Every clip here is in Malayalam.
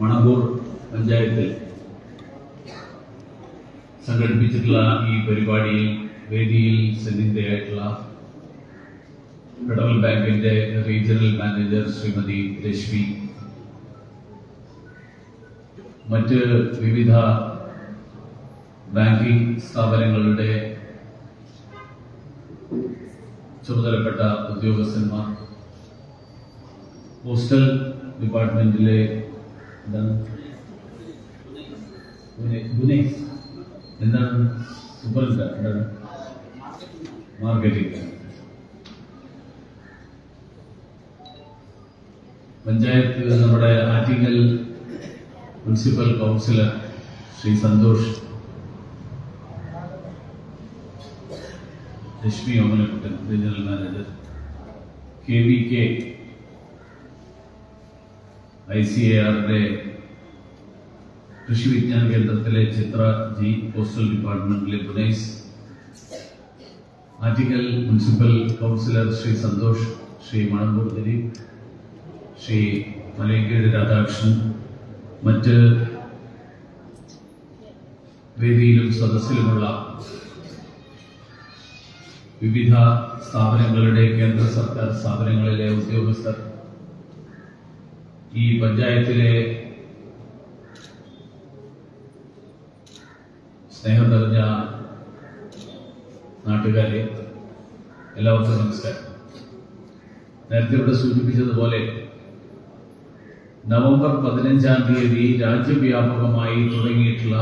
മണമ്പൂർ പഞ്ചായത്തിൽ സംഘടിപ്പിച്ചിട്ടുള്ള ഈ പരിപാടിയിൽ വേദിയിൽ സന്നിധയായിട്ടുള്ള ഫെഡറൽ ബാങ്കിന്റെ റീജിയണൽ മാനേജർ ശ്രീമതി രശ്മി മറ്റ് വിവിധ ബാങ്കിംഗ് സ്ഥാപനങ്ങളുടെ ചുമതലപ്പെട്ട ഉദ്യോഗസ്ഥന്മാർ പോസ്റ്റൽ ഡിപ്പാർട്ട്മെന്റിലെ എന്താണ് ബുനെ- ബുനേസ് എന്താണ് സൂപ്പറിന്റെ എന്താണ് മാർക്കറ്റിംഗ് പഞ്ചായത്ത് നമ്മുടെ Attingal municipal councillor Shri Santhosh. Lakshmi Omanakuttan regional manager K V K I C A ആറിന്റെ കൃഷി വിജ്ഞാന കേന്ദ്രത്തിലെ ചിത്ര ജി പോസ്റ്റൽ ഡിപ്പാർട്ട്മെന്റിലെ ബുനൈസ് ആറ്റിക്കൽ മുനിസിപ്പൽ കൗൺസിലർ ശ്രീ സന്തോഷ് ശ്രീ മണമ്പൂർ ദിലീപ് ശ്രീ മലയങ്കേട് രാധാകൃഷ്ണൻ മറ്റ് വേദിയിലും സദസ്സിലുമുള്ള വിവിധ സ്ഥാപനങ്ങളുടെ കേന്ദ്ര സർക്കാർ സ്ഥാപനങ്ങളിലെ ഉദ്യോഗസ്ഥർ ഈ പഞ്ചായത്തിലെ സ്നേഹം നിറഞ്ഞ നാട്ടുകാരെ എല്ലാവർക്കും നമസ്കാരം. നേരത്തെ ഇവിടെ സൂചിപ്പിച്ചതുപോലെ നവംബർ പതിനഞ്ചാം തീയതി രാജ്യവ്യാപകമായി തുടങ്ങിയിട്ടുള്ള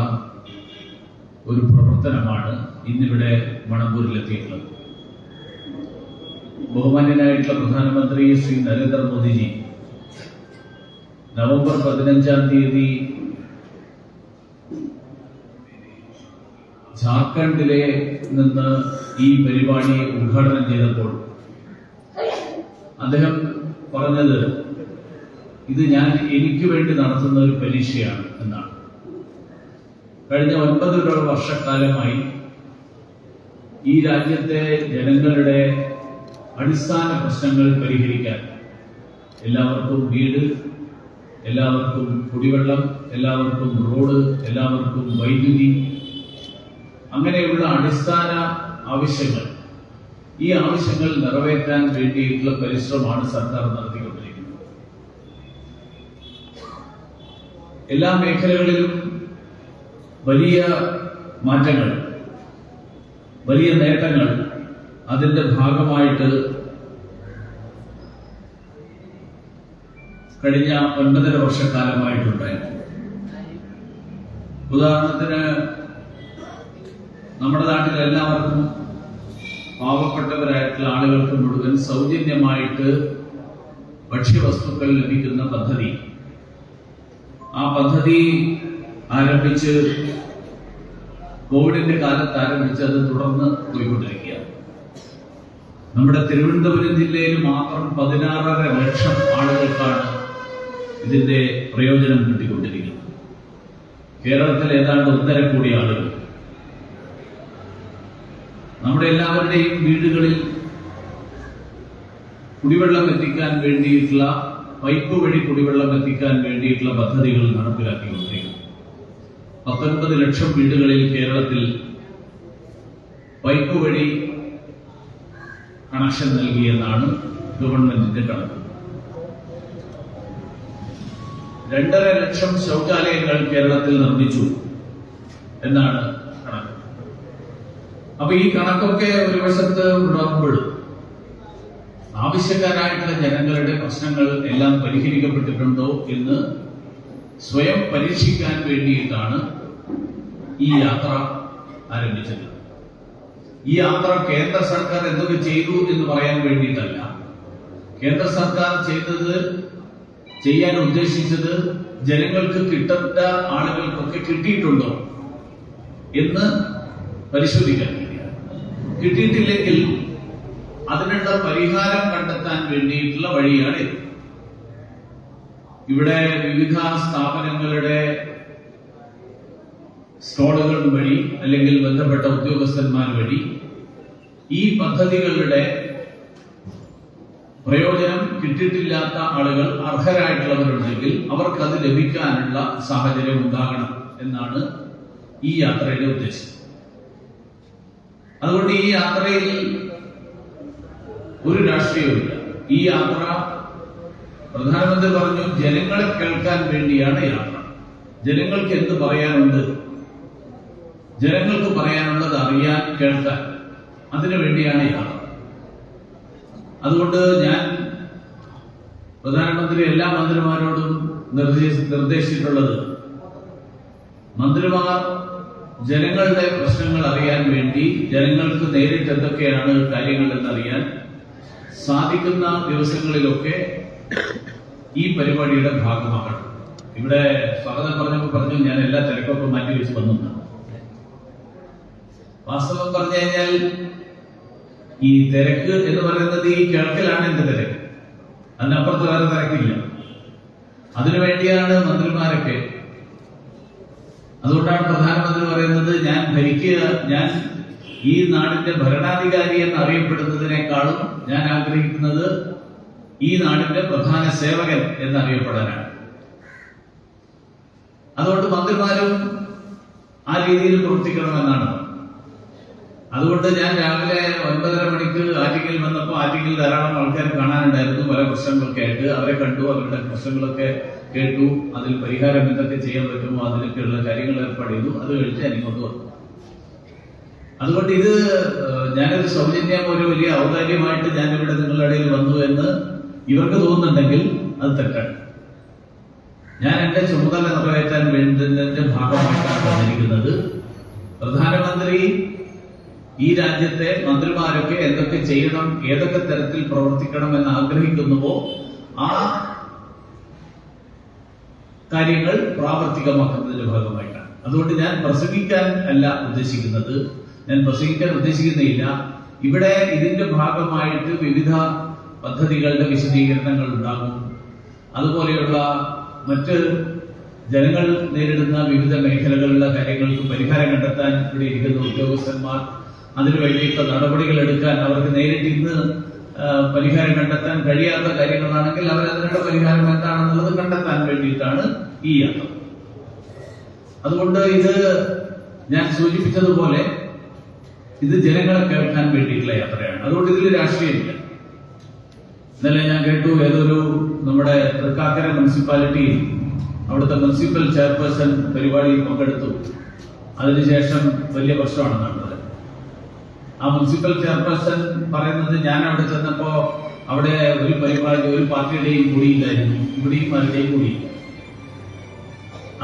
ഒരു പ്രവർത്തനമാണ് ഇന്നിവിടെ മണപ്പൂരിലെത്തിയിട്ടുള്ളത്. ബഹുമാന്യനായിട്ടുള്ള പ്രധാനമന്ത്രി ശ്രീ നരേന്ദ്രമോദിജി നവംബർ പതിനഞ്ചാം തീയതി ജാർഖണ്ഡിലെ നിന്ന് ഈ പരിപാടി ഉദ്ഘാടനം ചെയ്തപ്പോൾ അദ്ദേഹം പറഞ്ഞത് ഇത് ഞാൻ എനിക്ക് വേണ്ടി നടത്തുന്ന ഒരു പരീക്ഷയാണ് എന്നാണ്. കഴിഞ്ഞ ഒൻപത് വർഷക്കാലമായി ഈ രാജ്യത്തെ ജനങ്ങളുടെ അടിസ്ഥാന പ്രശ്നങ്ങൾ പരിഹരിക്കാൻ എല്ലാവർക്കും വീട് എല്ലാവർക്കും കുടിവെള്ളം എല്ലാവർക്കും റോഡ് എല്ലാവർക്കും വൈദ്യുതി. അങ്ങനെയുള്ള അടിസ്ഥാന ആവശ്യങ്ങൾ. ഈ ആവശ്യങ്ങൾ നിറവേറ്റാൻ വേണ്ടിയിട്ടുള്ള പരിശ്രമമാണ് സർക്കാർ നടത്തിക്കൊണ്ടിരിക്കുന്നത്. എല്ലാ മേഖലകളിലും വലിയ മാറ്റങ്ങൾ വലിയ നേട്ടങ്ങൾ അതിന്റെ ഭാഗമായിട്ട് കഴിഞ്ഞ ഒൻപതര വർഷക്കാലമായിട്ടുണ്ടായിരുന്നു. ഉദാഹരണത്തിന് നമ്മുടെ നാട്ടിൽ എല്ലാവർക്കും പാവപ്പെട്ടവരായിട്ടുള്ള ആളുകൾക്ക് മുഴുവൻ സൗജന്യമായിട്ട് ഭക്ഷ്യവസ്തുക്കൾ ലഭിക്കുന്ന പദ്ധതി. ആ പദ്ധതി ആരംഭിച്ച് കോവിഡിന്റെ കാലത്ത് ആരംഭിച്ച് അത് തുടർന്ന് പോയിക്കൊണ്ടിരിക്കുകയാണ്. നമ്മുടെ തിരുവനന്തപുരം ജില്ലയിൽ മാത്രം പതിനാറര ലക്ഷം ആളുകൾക്കാണ് ഇതിന്റെ പ്രയോജനം കിട്ടിക്കൊണ്ടിരിക്കുന്നത് കേരളത്തിൽ ഏതാണ്ട് ഒന്നര കോടി ആളുകൾ. നമ്മുടെ എല്ലാവരുടെയും വീടുകളിൽ കുടിവെള്ളം എത്തിക്കാൻ വേണ്ടിയിട്ടുള്ള പൈപ്പ് വഴി കുടിവെള്ളം എത്തിക്കാൻ വേണ്ടിയിട്ടുള്ള പദ്ധതികൾ നടപ്പിലാക്കിക്കൊണ്ടിരിക്കുന്നു. പത്തൊൻപത് ലക്ഷം വീടുകളിൽ കേരളത്തിൽ പൈപ്പ് വഴി കണക്ഷൻ നൽകിയെന്നാണ് ഗവൺമെന്റിന്റെ കണക്ക്. രണ്ടര ലക്ഷം ശൗചാലയങ്ങൾ കേരളത്തിൽ നിർമ്മിച്ചു എന്നാണ് കണക്ക്. അപ്പൊ ഈ കണക്കൊക്കെ ഒരു വശത്ത് ഉണ്ടാകുമ്പോഴും ആവശ്യക്കാരായിട്ടുള്ള ജനങ്ങളുടെ പ്രശ്നങ്ങൾ എല്ലാം പരിഹരിക്കപ്പെട്ടിട്ടുണ്ടോ എന്ന് സ്വയം പരീക്ഷിക്കാൻ വേണ്ടിയിട്ടാണ് ഈ യാത്ര ആരംഭിച്ചത്. ഈ യാത്ര കേന്ദ്ര സർക്കാർ എന്തൊക്കെ ചെയ്തു എന്ന് പറയാൻ വേണ്ടിയിട്ടല്ല. കേന്ദ്ര സർക്കാർ ചെയ്തത് ചെയ്യാൻ ഉദ്ദേശിച്ചത് ജനങ്ങൾക്ക് കിട്ടേണ്ട ആളുകൾക്കൊക്കെ കിട്ടിയിട്ടുണ്ടോ എന്ന് പരിശോധിക്കാൻ കിട്ടിയിട്ടില്ലെങ്കിൽ അതിനുള്ള പരിഹാരം കണ്ടെത്താൻ വേണ്ടിയിട്ടുള്ള വഴിയാണ് ഇത്. ഇവിടെ വിവിധ സ്ഥാപനങ്ങളുടെ സ്റ്റോളുകൾ വഴി അല്ലെങ്കിൽ ബന്ധപ്പെട്ട ഉദ്യോഗസ്ഥന്മാർ വഴി ഈ പദ്ധതികളുടെ പ്രയോജനം കിട്ടിയിട്ടില്ലാത്ത ആളുകൾ അർഹരായിട്ടുള്ളവരുണ്ടെങ്കിൽ അവർക്ക് അത് ലഭിക്കാനുള്ള സാഹചര്യം ഉണ്ടാകണം എന്നാണ് ഈ യാത്രയുടെ ഉദ്ദേശം. അതുകൊണ്ട് ഈ യാത്രയിൽ ഒരു രാഷ്ട്രീയവുമില്ല. ഈ യാത്ര പ്രധാനമന്ത്രി പറഞ്ഞു ജനങ്ങളെ കേൾക്കാൻ വേണ്ടിയാണ് യാത്ര. ജനങ്ങൾക്ക് എന്ത് പറയാനുണ്ട്? ജനങ്ങൾക്ക് പറയാനുള്ളത് അറിയാൻ കേൾക്കാൻ. അതിനു വേണ്ടിയാണ് യാത്ര. അതുകൊണ്ട് ഞാൻ പ്രധാനമന്ത്രി എല്ലാ മന്ത്രിമാരോടും നിർദ്ദേശിച്ചിട്ടുള്ളത് മന്ത്രിമാർ ജനങ്ങളുടെ പ്രശ്നങ്ങൾ അറിയാൻ വേണ്ടി ജനങ്ങൾക്ക് നേരിട്ട് എന്തൊക്കെയാണ് കാര്യങ്ങൾ എന്നറിയാൻ സാധിക്കുന്ന ദിവസങ്ങളിലൊക്കെ ഈ പരിപാടിയുടെ ഭാഗമാകണം. ഇവിടെ സ്വാഗതം പറഞ്ഞപ്പോൾ പറഞ്ഞു ഞാൻ എല്ലാ തിരക്കൊക്കെ മാറ്റി വെച്ച് വന്നു. വാസ്തവം പറഞ്ഞു കഴിഞ്ഞാൽ ഈ തിരക്ക് എന്ന് പറയുന്നത് ഈ കിഴക്കിലാണ് എന്റെ തിരക്ക്. അതിനപ്പുറത്ത് വേറെ തിരക്കില്ല. അതിനുവേണ്ടിയാണ് മന്ത്രിമാരൊക്കെ. അതുകൊണ്ടാണ് പ്രധാനമന്ത്രി പറയുന്നത് ഞാൻ ഭരിക്കുക ഞാൻ ഈ നാടിന്റെ ഭരണാധികാരി എന്ന് അറിയപ്പെടുന്നതിനേക്കാളും ഞാൻ ആഗ്രഹിക്കുന്നത് ഈ നാടിന്റെ പ്രധാന സേവകൻ എന്നറിയപ്പെടാനാണ്. അതുകൊണ്ട് മന്ത്രിമാരും ആ രീതിയിൽ പ്രവർത്തിക്കണമെന്നാണ്. അതുകൊണ്ട് ഞാൻ രാവിലെ ഒൻപതര മണിക്ക് ആറ്റിങ്ങിൽ വന്നപ്പോൾ ആറ്റിങ്ങിൽ ധാരാളം ആൾക്കാർ കാണാനുണ്ടായിരുന്നു പല പ്രശ്നങ്ങളൊക്കെ ആയിട്ട്. അവരെ കണ്ടു അവരുടെ പ്രശ്നങ്ങളൊക്കെ കേട്ടു. അതിൽ പരിഹാരം എന്തൊക്കെ ചെയ്യാൻ പറ്റുമോ അതിനൊക്കെയുള്ള കാര്യങ്ങൾ ഏർപ്പാട് ചെയ്തു. അത് കഴിച്ച് ഞാൻ വന്നു. അതുകൊണ്ട് ഇത് ഞാനൊരു സൗജന്യം ഒരു വലിയ ഔദാര്യമായിട്ട് ഞാൻ ഇവിടെ നിങ്ങളുടെ ഇടയിൽ വന്നു എന്ന് ഇവർക്ക് തോന്നുന്നുണ്ടെങ്കിൽ അത് തെറ്റാണ്. ഞാൻ എന്റെ ചുമതല നിറവേറ്റാൻ വേണ്ടുന്നതിന്റെ ഭാഗമായിട്ടാണ് വന്നിരിക്കുന്നത്. പ്രധാനമന്ത്രി ഈ രാജ്യത്തെ മന്ത്രിമാരൊക്കെ എന്തൊക്കെ ചെയ്യണം ഏതൊക്കെ തരത്തിൽ പ്രവർത്തിക്കണം എന്ന് ആഗ്രഹിക്കുന്നുവോ ആ കാര്യങ്ങൾ പ്രാവർത്തികമാക്കുന്നതിന്റെ ഭാഗമായിട്ടാണ്. അതുകൊണ്ട് ഞാൻ പ്രസംഗിക്കാൻ അല്ല ഉദ്ദേശിക്കുന്നത്. ഞാൻ പ്രസംഗിക്കാൻ ഉദ്ദേശിക്കുന്നില്ല. ഇവിടെ ഇതിന്റെ ഭാഗമായിട്ട് വിവിധ പദ്ധതികളുടെ വിശദീകരണങ്ങൾ ഉണ്ടാകും. അതുപോലെയുള്ള മറ്റ് ജനങ്ങൾ നേരിടുന്ന വിവിധ മേഖലകളിലെ കാര്യങ്ങൾക്ക് പരിഹാരം കണ്ടെത്താൻ ഇവിടെ ഇരിക്കുന്ന ഉദ്യോഗസ്ഥന്മാർ അതിനു വേണ്ടിയിട്ടുള്ള നടപടികൾ എടുക്കാൻ അവർക്ക് നേരിട്ട് ഇന്ന് പരിഹാരം കണ്ടെത്താൻ കഴിയാത്ത കാര്യങ്ങളാണെങ്കിൽ അവർ അതിനുള്ള പരിഹാരം എന്താണെന്നുള്ളത് കണ്ടെത്താൻ വേണ്ടിയിട്ടാണ് ഈ യാത്ര. അതുകൊണ്ട് ഇത് ഞാൻ സൂചിപ്പിച്ചതുപോലെ ഇത് ജനങ്ങളെ കേൾക്കാൻ വേണ്ടിയിട്ടുള്ള യാത്രയാണ്. അതുകൊണ്ട് ഇതിൽ രാഷ്ട്രീയമില്ല ഇന്നലെ ഞാൻ കേട്ടു ഏതൊരു നമ്മുടെ തൃക്കാക്കര മുനിസിപ്പാലിറ്റിയിൽ അവിടുത്തെ മുനിസിപ്പൽ ചെയർപേഴ്സൺ പരിപാടിയിൽ പങ്കെടുത്തു. അതിനുശേഷം വലിയ പ്രശ്നമാണ് നടന്നത്. ആ മുനിസിപ്പൽ ചെയർപേഴ്സൺ പറയുന്നത് ഞാൻ അവിടെ ചെന്നപ്പോ അവിടെ ഒരു പരിപാടി ഒരു പാർട്ടിയുടെയും കൂടിയില്ലായിരുന്നു ഇവിടെയും ആരുടെയും കൂടിയില്ല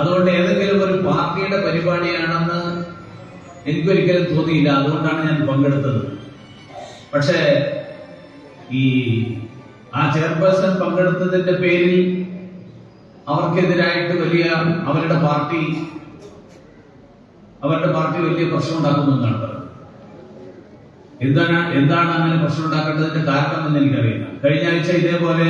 അതുകൊണ്ട് ഏതെങ്കിലും ഒരു പാർട്ടിയുടെ പരിപാടിയാണെന്ന് എനിക്കൊരിക്കലും തോന്നിയില്ല. അതുകൊണ്ടാണ് ഞാൻ പങ്കെടുത്തത്. പക്ഷേ ഈ ആ ചെയർപേഴ്സൺ പങ്കെടുത്തതിന്റെ പേരിൽ അവർക്കെതിരായിട്ട് വലിയ അവരുടെ പാർട്ടി അവരുടെ പാർട്ടി വലിയ പ്രശ്നം ഉണ്ടാക്കുമെന്നാണ് പറയുന്നത്. എന്താണ് എന്താണ് അങ്ങനെ പ്രശ്നം ഉണ്ടാക്കേണ്ടതിന്റെ കാരണം എന്ന് എനിക്കറിയില്ല. കഴിഞ്ഞ ആഴ്ച ഇതേപോലെ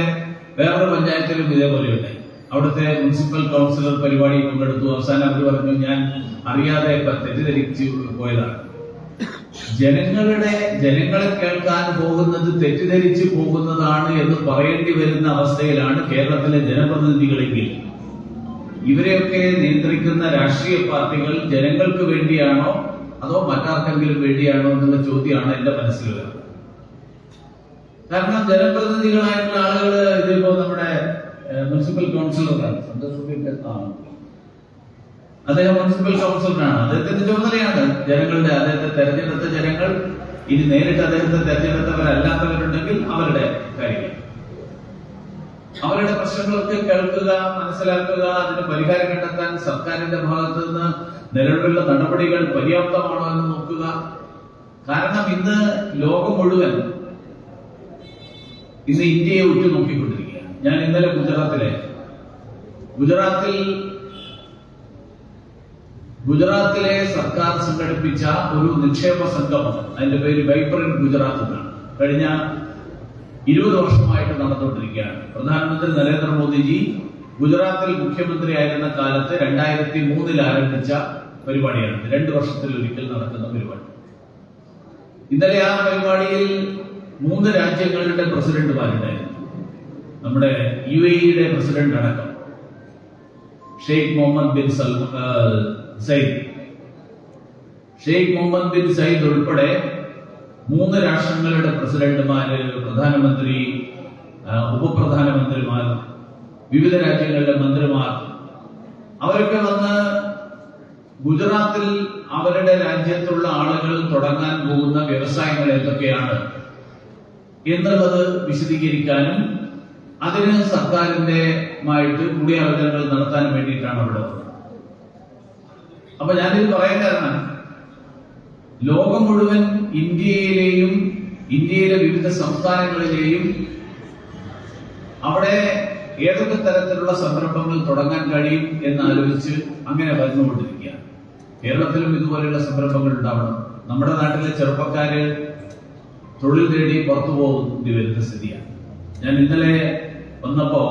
വേറൊരു പഞ്ചായത്തിലും ഇതേപോലെ ഉണ്ടായി. അവിടുത്തെ മുനിസിപ്പൽ കൗൺസിലർ പരിപാടി പങ്കെടുത്തു. അവസാനം അവർ പറഞ്ഞു ഞാൻ അറിയാതെ തെറ്റിദ്ധരിച്ചു പോയതാണ്. ജനങ്ങളുടെ ജനങ്ങളെ കേൾക്കാൻ പോകുന്നത് തെറ്റിദ്ധരിച്ചു പോകുന്നതാണ് എന്ന് പറയേണ്ടി വരുന്ന അവസ്ഥയിലാണ് കേരളത്തിലെ ജനപ്രതിനിധികളെങ്കിൽ ഇവരെയൊക്കെ നിയന്ത്രിക്കുന്ന രാഷ്ട്രീയ പാർട്ടികൾ ജനങ്ങൾക്ക് വേണ്ടിയാണോ അതോ മറ്റാർക്കെങ്കിലും വേണ്ടിയാണോ എന്നുള്ള ചോദ്യമാണ് എന്റെ മനസ്സിൽ വരുന്നത് കാരണം ജനപ്രതിനിധികളായിട്ടുള്ള ആളുകൾ ഇതിപ്പോ നമ്മുടെ മുനിസിപ്പൽ കൗൺസിലറാണ്. അദ്ദേഹം മുനിസിപ്പൽ കൗൺസിലറാണ്. അദ്ദേഹത്തിന്റെ ചുമതലയാണ് ജനങ്ങളുടെ അദ്ദേഹത്തെ തെരഞ്ഞെടുത്ത ജനങ്ങൾ. ഇനി നേരിട്ട് അദ്ദേഹത്തെ തെരഞ്ഞെടുത്തവരല്ലാത്തവരുണ്ടെങ്കിൽ അവരുടെ കാര്യങ്ങൾ. അവരുടെ പ്രശ്നങ്ങളൊക്കെ കേൾക്കുക മനസ്സിലാക്കുക അതിന് പരിഹാരം കണ്ടെത്താൻ സർക്കാരിന്റെ ഭാഗത്ത് നിന്ന് നിലവിലുള്ള നടപടികൾ പര്യാപ്തമാണോ എന്ന് നോക്കുക. കാരണം ഇന്ന് ലോകം മുഴുവൻ ഇന്ന് ഇന്ത്യയെ ഉറ്റുനോക്കിക്കൊണ്ടിരിക്കുകയാണ്. ഞാൻ ഇന്നലെ ഗുജറാത്തിലെ ഗുജറാത്തിൽ ഗുജറാത്തിലെ സർക്കാർ സംഘടിപ്പിച്ച ഒരു നിക്ഷേപ സംഗമം അതിന്റെ പേര് വൈബ്രന്റ് ഗുജറാത്ത് എന്നാണ്. കഴിഞ്ഞ ഇരുപത് വർഷമായിട്ട് നടന്നുകൊണ്ടിരിക്കുകയാണ്. പ്രധാനമന്ത്രി നരേന്ദ്രമോദിജി ഗുജറാത്തിൽ മുഖ്യമന്ത്രിയായിരുന്ന കാലത്ത് രണ്ടായിരത്തി മൂന്നിൽ ആരംഭിച്ച പരിപാടിയാണ്. രണ്ട് വർഷത്തിൽ ഒരിക്കൽ നടക്കുന്ന പരിപാടി. ഇന്നലെ ആ പരിപാടിയിൽ മൂന്ന് രാജ്യങ്ങളുടെ പ്രസിഡന്റുമാരുണ്ടായിരുന്നു. നമ്മുടെ യു എയുടെ പ്രസിഡന്റ് അടക്കം. Sheikh Mohammed bin Zayed Sheikh Mohammed bin Sayyid ഉൾപ്പെടെ മൂന്ന് രാഷ്ട്രങ്ങളുടെ പ്രസിഡന്റുമാര് പ്രധാനമന്ത്രി ഉപപ്രധാനമന്ത്രിമാർ വിവിധ രാജ്യങ്ങളിലെ മന്ത്രിമാർ അവരൊക്കെ വന്ന് ഗുജറാത്തിൽ അവരുടെ രാജ്യത്തുള്ള ആളുകൾ തുടങ്ങാൻ പോകുന്ന വ്യവസായങ്ങൾ എന്തൊക്കെയാണ് എന്നുള്ളത് വിശദീകരിക്കാനും അതിന് സർക്കാരിന്റെ മായിട്ട് കൂടിയാലോചനകൾ നടത്താനും വേണ്ടിയിട്ടാണ് അവിടെ അപ്പൊ ഞാനിത് പറയാൻ കാരണം ലോകം മുഴുവൻ ഇന്ത്യയിലെയും ഇന്ത്യയിലെ വിവിധ സംസ്ഥാനങ്ങളിലെയും അവിടെ ഏതൊക്കെ തരത്തിലുള്ള സംരംഭങ്ങൾ തുടങ്ങാൻ കഴിയും എന്ന് ആലോചിച്ച് അങ്ങനെ വരുന്നുകൊണ്ടിരിക്കുകയാണ് കേരളത്തിലും ഇതുപോലെയുള്ള സംരംഭങ്ങൾ ഉണ്ടാവണം. നമ്മുടെ നാട്ടിലെ ചെറുപ്പക്കാര് തൊഴിൽ തേടി പുറത്തു പോകേണ്ടി വരുന്ന സ്ഥിതിയാണ്. ഞാൻ ഇന്നലെ വന്നപ്പോ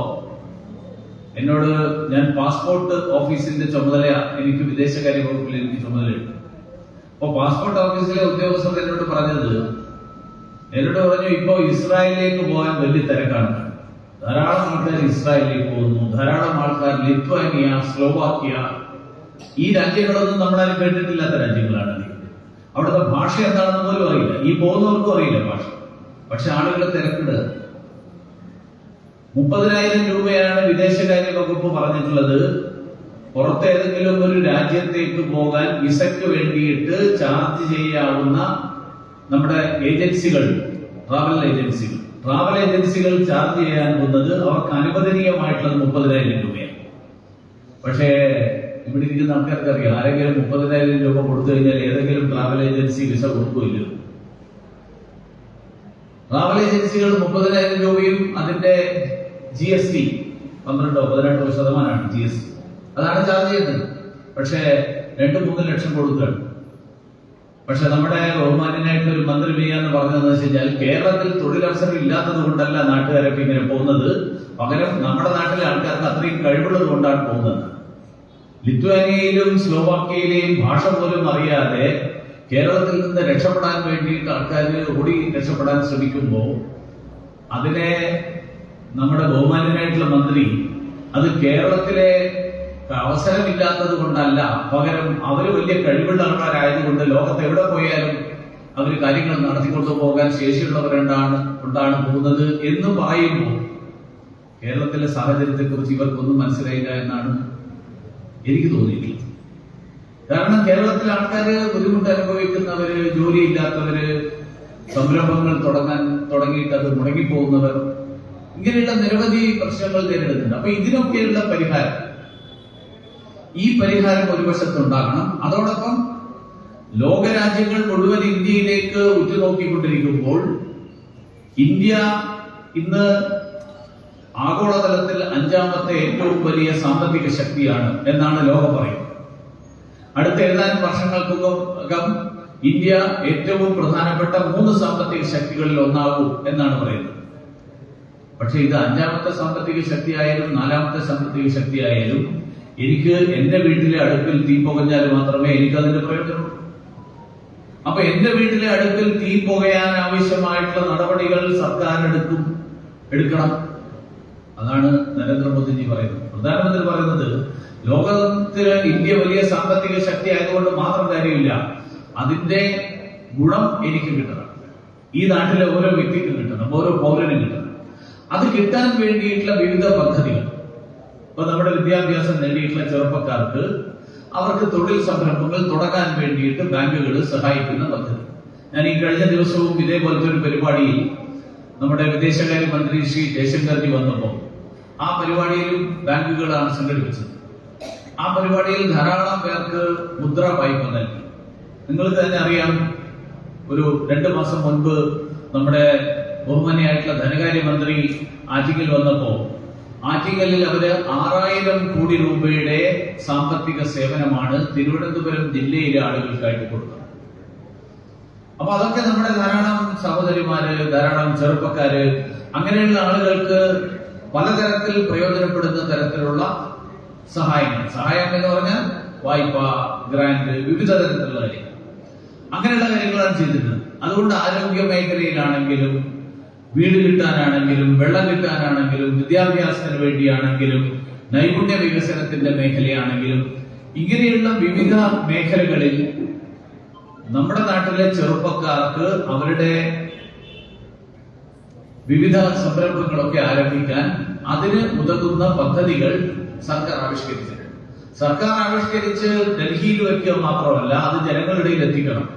എന്നോട് ഞാൻ പാസ്പോർട്ട് ഓഫീസിന്റെ ചുമതല എനിക്ക് വിദേശകാര്യ വകുപ്പിൽ എനിക്ക് ചുമതലയുണ്ട്. അപ്പൊ പാസ്പോർട്ട് ഓഫീസിലെ ഉദ്യോഗസ്ഥർ എന്നോട് പറഞ്ഞത് എന്നോട് പറഞ്ഞു ഇപ്പോ ഇസ്രായേലിലേക്ക് പോകാൻ വലിയ തിരക്കാണ്. ധാരാളം ആൾക്കാർ ഇസ്രായേലിലേക്ക് പോകുന്നു. ധാരാളം ആൾക്കാർ ലിത്വാനിയ സ്ലോവാക്യ ഈ രാജ്യങ്ങളൊന്നും നമ്മളാരും കേട്ടിട്ടില്ലാത്ത രാജ്യങ്ങളാണ്. അവിടുത്തെ ഭാഷ എന്താണെന്ന് പോലും അറിയില്ല. ഈ പോകുന്നവർക്കും അറിയില്ല ഭാഷ. പക്ഷെ ആളുകളെ തിരക്കിട് മുപ്പതിനായിരം രൂപയാണ് വിദേശകാര്യ വകുപ്പ് പറഞ്ഞിട്ടുള്ളത്. പുറത്തേതെങ്കിലും ഒരു രാജ്യത്തേക്ക് പോകാൻ വിസയ്ക്ക് വേണ്ടിയിട്ട് ചാർജ് ചെയ്യാവുന്ന നമ്മുടെ ഏജൻസികൾ ട്രാവൽ ഏജൻസികൾ ട്രാവൽ ഏജൻസികൾ ചാർജ് ചെയ്യാൻ പോകുന്നത് അവർക്ക് അനുവദനീയമായിട്ടുള്ളത് മുപ്പതിനായിരം രൂപയാണ്. പക്ഷേ ഇവിടെ ഇരിക്കുന്ന ആൾക്കാർക്ക് അറിയാം ആരെങ്കിലും മുപ്പതിനായിരം രൂപ കൊടുത്തു കഴിഞ്ഞാൽ ഏതെങ്കിലും ട്രാവൽ ഏജൻസി വിസ കൊടുക്കില്ല ട്രാവൽ ഏജൻസികൾ മുപ്പതിനായിരം രൂപയും അതിന്റെ ജി എസ് ടി പന്ത്രണ്ടോ പതിനെട്ടോ ശതമാനമാണ് ജി എസ് ടി അതാണ് ചാർജ് ചെയ്യുന്നത് പക്ഷേ രണ്ടു മൂന്ന് ലക്ഷം കൊടുക്കുകയാണ്. പക്ഷെ നമ്മുടെ ബഹുമാന്യനായിട്ട് ഒരു മന്ത്രി ചെയ്യാന്ന് പറഞ്ഞതെന്ന് വെച്ച് കഴിഞ്ഞാൽ കേരളത്തിൽ തൊഴിലവസരം ഇല്ലാത്തത് കൊണ്ടല്ല നാട്ടുകാരൊക്കെ ഇങ്ങനെ പോകുന്നത്. പകരം നമ്മുടെ നാട്ടിലെ ആൾക്കാർക്ക് അത്രയും കഴിവുള്ളത് കൊണ്ടാണ് പോകുന്നത്. ലിത്വാനിയയിലും സ്ലോവാക്യയിലെയും ഭാഷ പോലും അറിയാതെ കേരളത്തിൽ നിന്ന് രക്ഷപ്പെടാൻ വേണ്ടിയിട്ട് ആൾക്കാർ ഓടി രക്ഷപ്പെടാൻ ശ്രമിക്കുമ്പോൾ അതിനെ നമ്മുടെ ബഹുമാന്യനായിട്ടുള്ള മന്ത്രി അത് കേരളത്തിലെ അവസരമില്ലാത്തത് കൊണ്ടല്ല പകരം അവർ വലിയ കഴിവുള്ളവരായതുകൊണ്ട് ലോകത്ത് എവിടെ പോയാലും അവർ കാര്യങ്ങൾ നടത്തിക്കൊണ്ടു പോകാൻ ശേഷിയുള്ളവരുണ്ടാണ് കൊണ്ടാണ് പോകുന്നത് എന്ന് പറയുമ്പോൾ കേരളത്തിലെ സാഹചര്യത്തെ കുറിച്ച് ഇവർക്കൊന്നും മനസ്സിലായില്ല എന്നാണ് എനിക്ക് തോന്നിയിട്ടുള്ളത്. കാരണം കേരളത്തിലെ ആൾക്കാര് ബുദ്ധിമുട്ട് അനുഭവിക്കുന്നവര് ജോലിയില്ലാത്തവര് സംരംഭങ്ങൾ തുടങ്ങാൻ തുടങ്ങിയിട്ട് അത് മുടങ്ങിപ്പോകുന്നവർ ഇങ്ങനെയുള്ള നിരവധി പ്രശ്നങ്ങൾ നേരിടുന്നുണ്ട്. അപ്പൊ ഇതിനൊക്കെയുള്ള പരിഹാരം ഈ പരിഹാരം ഒരു വശത്തുണ്ടാകണം അതോടൊപ്പം ലോകരാജ്യങ്ങൾ മുഴുവൻ ഇന്ത്യയിലേക്ക് ഉറ്റുനോക്കിക്കൊണ്ടിരിക്കുമ്പോൾ ഇന്ത്യ ഇന്ന് ആഗോളതലത്തിൽ അഞ്ചാമത്തെ ഏറ്റവും വലിയ സാമ്പത്തിക ശക്തിയാണ് എന്നാണ് ലോകം പറയുന്നത്. അടുത്ത ഏതാനും വർഷങ്ങൾക്കകം ഇന്ത്യ ഏറ്റവും പ്രധാനപ്പെട്ട മൂന്ന് സാമ്പത്തിക ശക്തികളിൽ ഒന്നാകും എന്നാണ് പറയുന്നത്. പക്ഷെ ഇത് അഞ്ചാമത്തെ സാമ്പത്തിക ശക്തിയായാലും നാലാമത്തെ സാമ്പത്തിക ശക്തിയായാലും എനിക്ക് എന്റെ വീട്ടിലെ അടുപ്പിൽ തീ പുകഞ്ഞാൽ മാത്രമേ എനിക്ക് അതിന്റെ പ്രയോജനമുള്ളൂ. അപ്പൊ എന്റെ വീട്ടിലെ അടുപ്പിൽ തീ പുകയാൻ ആവശ്യമായിട്ടുള്ള നടപടികൾ സർക്കാർ എടുക്കും എടുക്കണം. അതാണ് നരേന്ദ്രമോദിജി പറയുന്നത്. പ്രധാനമന്ത്രി പറയുന്നത് ലോകത്തിൽ ഇന്ത്യ വലിയ സാമ്പത്തിക ശക്തി ആയതുകൊണ്ട് മാത്രം കാര്യമില്ല അതിന്റെ ഗുണം എനിക്ക് കിട്ടണം. ഈ നാട്ടിലെ ഓരോ വ്യക്തിക്കും കിട്ടണം ഓരോ പൗരനും കിട്ടണം. അത് കിട്ടാൻ വേണ്ടിയിട്ടുള്ള വിവിധ പദ്ധതികൾ. ഇപ്പൊ നമ്മുടെ വിദ്യാഭ്യാസം നേടിയിട്ടുള്ള ചെറുപ്പക്കാർക്ക് അവർക്ക് തൊഴിൽ സംരംഭങ്ങൾ തുടങ്ങാൻ വേണ്ടിയിട്ട് ബാങ്കുകൾ സഹായിക്കുന്ന പദ്ധതി. ഞാൻ ഈ കഴിഞ്ഞ ദിവസവും ഇതേപോലത്തെ ഒരു പരിപാടിയിൽ നമ്മുടെ വിദേശകാര്യ മന്ത്രി ശ്രീ ജയശങ്കർജി വന്നപ്പോൾ ആ പരിപാടിയിലും ബാങ്കുകളാണ് സംഘടിപ്പിച്ചത്. ആ പരിപാടിയിൽ ധാരാളം പേർക്ക് മുദ്ര വായ്പ നൽകി. നിങ്ങൾക്ക് തന്നെ അറിയാം ഒരു രണ്ടു മാസം മുൻപ് നമ്മുടെ ബഹുമാനിയായിട്ടുള്ള ധനകാര്യമന്ത്രി ആറ്റിങ്ങൽ വന്നപ്പോ ആറ്റിങ്ങലിൽ അവർ ആറായിരം കോടി രൂപയുടെ സാമ്പത്തിക സേവനമാണ് തിരുവനന്തപുരം ജില്ലയിലെ ആളുകൾക്കായിട്ട് കൊടുക്കുന്നത്. അപ്പൊ അതൊക്കെ നമ്മുടെ ധാരാളം സഹോദരിമാര് ധാരാളം ചെറുപ്പക്കാര് അങ്ങനെയുള്ള ആളുകൾക്ക് പലതരത്തിൽ പ്രയോജനപ്പെടുന്ന തരത്തിലുള്ള സഹായങ്ങൾ. സഹായം എന്ന് പറഞ്ഞാൽ വായ്പ ഗ്രാന്റ് വിവിധ തരത്തിലുള്ള കാര്യങ്ങൾ. അങ്ങനെയുള്ള കാര്യങ്ങളാണ് ചെയ്തിരുന്നത്. അതുകൊണ്ട് ആരോഗ്യ മേഖലയിലാണെങ്കിലും വീട് കിട്ടാനാണെങ്കിലും വെള്ളം കിട്ടാനാണെങ്കിലും വിദ്യാഭ്യാസത്തിന് വേണ്ടിയാണെങ്കിലും നൈപുണ്യ വികസനത്തിന്റെ മേഖലയാണെങ്കിലും ഇങ്ങനെയുള്ള വിവിധ മേഖലകളിൽ നമ്മുടെ നാട്ടിലെ ചെറുപ്പക്കാർക്ക് അവരുടെ വിവിധ സംരംഭങ്ങളൊക്കെ ആരംഭിക്കാൻ അതിന് ഉതകുന്ന പദ്ധതികൾ സർക്കാർ ആവിഷ്കരിച്ചിട്ടുണ്ട്. സർക്കാർ ആവിഷ്കരിച്ച് ഡൽഹിയിൽ വയ്ക്കുക മാത്രമല്ല അത് ജനങ്ങളുടെ ഇടയിൽ എത്തിക്കണം.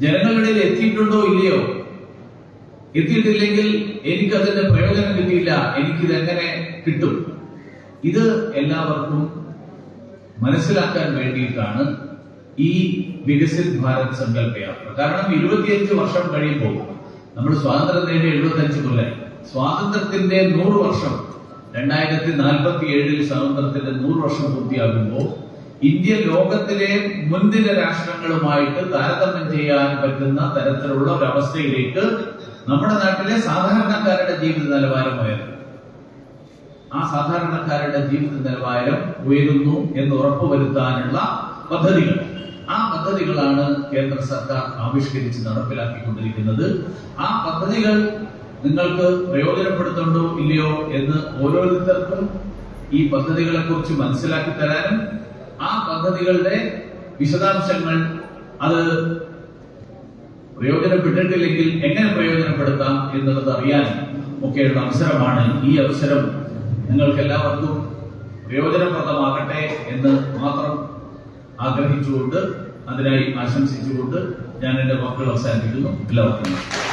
ജനങ്ങളുടെ ഇടയിൽ എത്തിയിട്ടുണ്ടോ ഇല്ലയോ? എത്തിയിട്ടില്ലെങ്കിൽ എനിക്കതിന്റെ പ്രയോജനം കിട്ടിയില്ല. എനിക്കിത് എങ്ങനെ കിട്ടും? ഇത് എല്ലാവർക്കും മനസ്സിലാക്കാൻ വേണ്ടിയിട്ടാണ് ഈ വികസിത് ഭാരത് സങ്കല്പ യാത്ര. കാരണം ഇരുപത്തിയഞ്ച് വർഷം കഴിയുമ്പോൾ നമ്മൾ സ്വാതന്ത്ര്യം നേടി എഴുപത്തഞ്ച് കൊല്ലായി സ്വാതന്ത്ര്യത്തിന്റെ നൂറ് വർഷം രണ്ടായിരത്തി നാൽപ്പത്തി ഏഴിൽ സ്വാതന്ത്ര്യത്തിന്റെ നൂറ് വർഷം പൂർത്തിയാകുമ്പോൾ ഇന്ത്യ ലോകത്തിലെ മുൻനിര രാഷ്ട്രങ്ങളുമായിട്ട് താരതമ്യം ചെയ്യാൻ പറ്റുന്ന തരത്തിലുള്ള ഒരു അവസ്ഥയിലേക്ക് നമ്മുടെ നാട്ടിലെ സാധാരണക്കാരുടെ ജീവിത നിലവാരം ഉയർന്നു. ആ സാധാരണക്കാരുടെ ജീവിത നിലവാരം ഉയരുന്നു എന്ന് ഉറപ്പുവരുത്താനുള്ള പദ്ധതികൾ. ആ പദ്ധതികളാണ് കേന്ദ്ര സർക്കാർ ആവിഷ്കരിച്ച് നടപ്പിലാക്കിക്കൊണ്ടിരിക്കുന്നത്. ആ പദ്ധതികൾ നിങ്ങൾക്ക് പ്രയോജനപ്പെടുത്തുന്നുണ്ടോ ഇല്ലയോ എന്ന് ഓരോരുത്തർക്കും ഈ പദ്ധതികളെ കുറിച്ച് മനസ്സിലാക്കി തരാനും ആ പദ്ധതികളുടെ വിശദാംശങ്ങൾ അത് പ്രയോജനപ്പെട്ടിട്ടില്ലെങ്കിൽ എങ്ങനെ പ്രയോജനപ്പെടുത്താം എന്നുള്ളത് അറിയാൻ ഒക്കെയുള്ള അവസരമാണ് ഈ അവസരം നിങ്ങൾക്ക് എല്ലാവർക്കും പ്രയോജനപ്രദമാകട്ടെ എന്ന് മാത്രം ആഗ്രഹിച്ചുകൊണ്ട് അതിനായി ആശംസിച്ചുകൊണ്ട് ഞാൻ എന്റെ വാക്കുകൾ അവസാനിപ്പിക്കുന്നു എല്ലാവർക്കും.